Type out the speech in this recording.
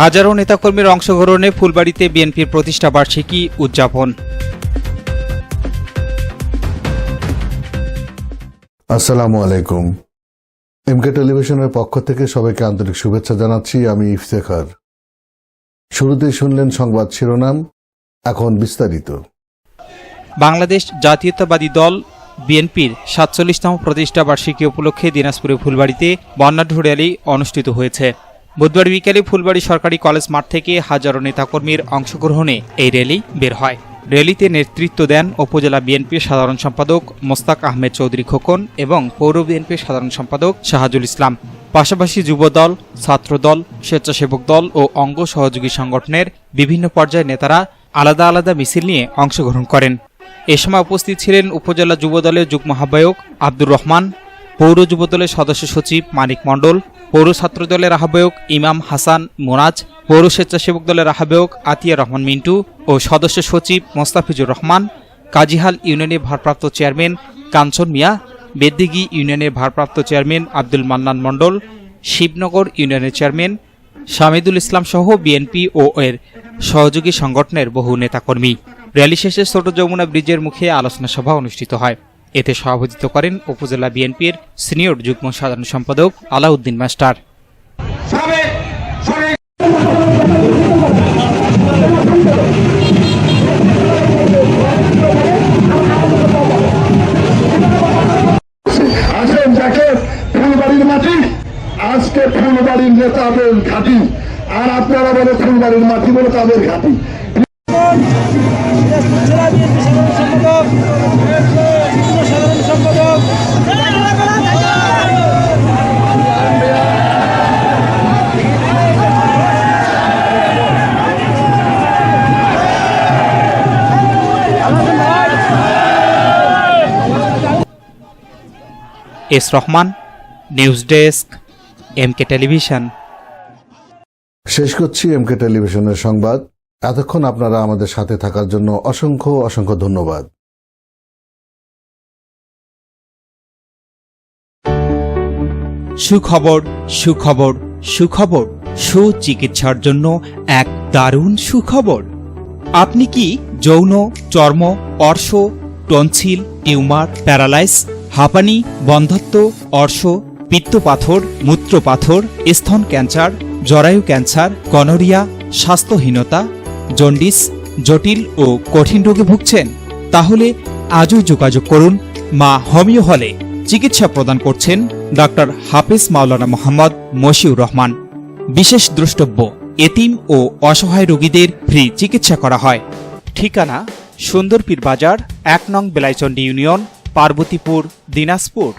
হাজারো নেতাকর্মীর অংশগ্রহণে ফুলবাড়িতে বিএনপির প্রতিষ্ঠা বার্ষিকী উদযাপন। আসসালামু আলাইকুম। এমকে টেলিভিশনের পক্ষ থেকে সবাইকে আন্তরিক শুভেচ্ছা জানাচ্ছি আমি ইফতেখার। শুরুতেই শুনলেন সংবাদ শিরোনাম এখন বিস্তারিত। বাংলাদেশ জাতীয়তাবাদী দল বিএনপির সাতচল্লিশতম প্রতিষ্ঠা বার্ষিকী উপলক্ষে দিনাজপুরে ফুলবাড়িতে বর্ণাঢ্য র্যালি অনুষ্ঠিত হয়েছে। বুধবার বিকেলে ফুলবাড়ি সরকারি কলেজ মাঠ থেকে হাজারো নেতাকর্মীর অংশগ্রহণে এই র্যালি বের হয়। র্যালিতে নেতৃত্ব দেন উপজেলা বিএনপির সাধারণ সম্পাদক মোস্তাক আহমেদ চৌধুরী খোকন এবং পৌর বিএনপির সাধারণ সম্পাদক শাহাজুল ইসলাম। পাশাপাশি যুবদল, ছাত্রদল, স্বেচ্ছাসেবক দল ও অঙ্গ সহযোগী সংগঠনের বিভিন্ন পর্যায়ের নেতারা আলাদা আলাদা মিছিল নিয়ে অংশগ্রহণ করেন। এ সময় উপস্থিত ছিলেন উপজেলা যুবদলের যুগ্ম আহ্বায়ক আব্দুর রহমান, পৌর যুবদলের সদস্য সচিব মানিক মণ্ডল পৌর ছাত্র দলের আহ্বায়ক ইমাম হাসান মোনাজ, পৌর স্বেচ্ছাসেবক দলের আহ্বায়ক আতিয়া রহমান মিন্টু ও সদস্য সচিব মোস্তাফিজুর রহমান, কাজিহাল ইউনিয়নের ভারপ্রাপ্ত চেয়ারম্যান কাঞ্চন মিয়া বেদ্দিগি ইউনিয়নের ভারপ্রাপ্ত চেয়ারম্যান আব্দুল মান্নান মণ্ডল, শিবনগর ইউনিয়নের চেয়ারম্যান শামিদুল ইসলাম সহ বিএনপি ও এর সহযোগী সংগঠনের বহু নেতাকর্মী। র্যালি শেষে ছোট যমুনা ব্রিজের মুখে আলোচনা সভা অনুষ্ঠিত হয়। এতে সভাপতিত্ব করেন উপজেলা বিএনপির সিনিয়র যুগ্ম সাধারণ সম্পাদক আলাউদ্দিন মাস্টার। ফুলবাড়ির আজকে ফুলবাড়ির নেতাদের ঘাঁটি। আর আপনারা বলে ফুলবাড়ির মাটি বলে তাদের ঘাঁটি। S Rahman news desk MK television. শেষ করছি এমকে টেলিভিশনের সংবাদ। এতক্ষণ আপনারা আমাদের সাথে থাকার জন্য অসংখ্য অসংখ্য ধন্যবাদ। সুখবর সুখবর সুখবর সুচিকিৎসার জন্য এক দারুণ সুখবর। আপনি কি যৌন চর্ম অর্শ টনসিল টিউমার প্যারালাইস হাঁপানি, বন্ধত্ব, অর্শ, পিত্তপাথর, মূত্রপাথর, স্তন ক্যান্সার, জরায়ু ক্যান্সার গনোরিয়া স্বাস্থ্যহীনতা, জন্ডিস, জটিল ও কঠিন রোগে ভুগছেন। তাহলে আজই যোগাযোগ করুন মা হোমিও হলে। চিকিৎসা প্রদান করছেন ডক্টর হাফিজ মাওলানা মোহাম্মদ মশিউর রহমান। বিশেষ দ্রষ্টব্য, এতিম ও অসহায় রোগীদের ফ্রি চিকিৎসা করা হয়। ঠিকানা সুন্দরপীর বাজার এক নং বেলাইচন্ডী ইউনিয়ন পার্বতীপুর দিনাজপুর।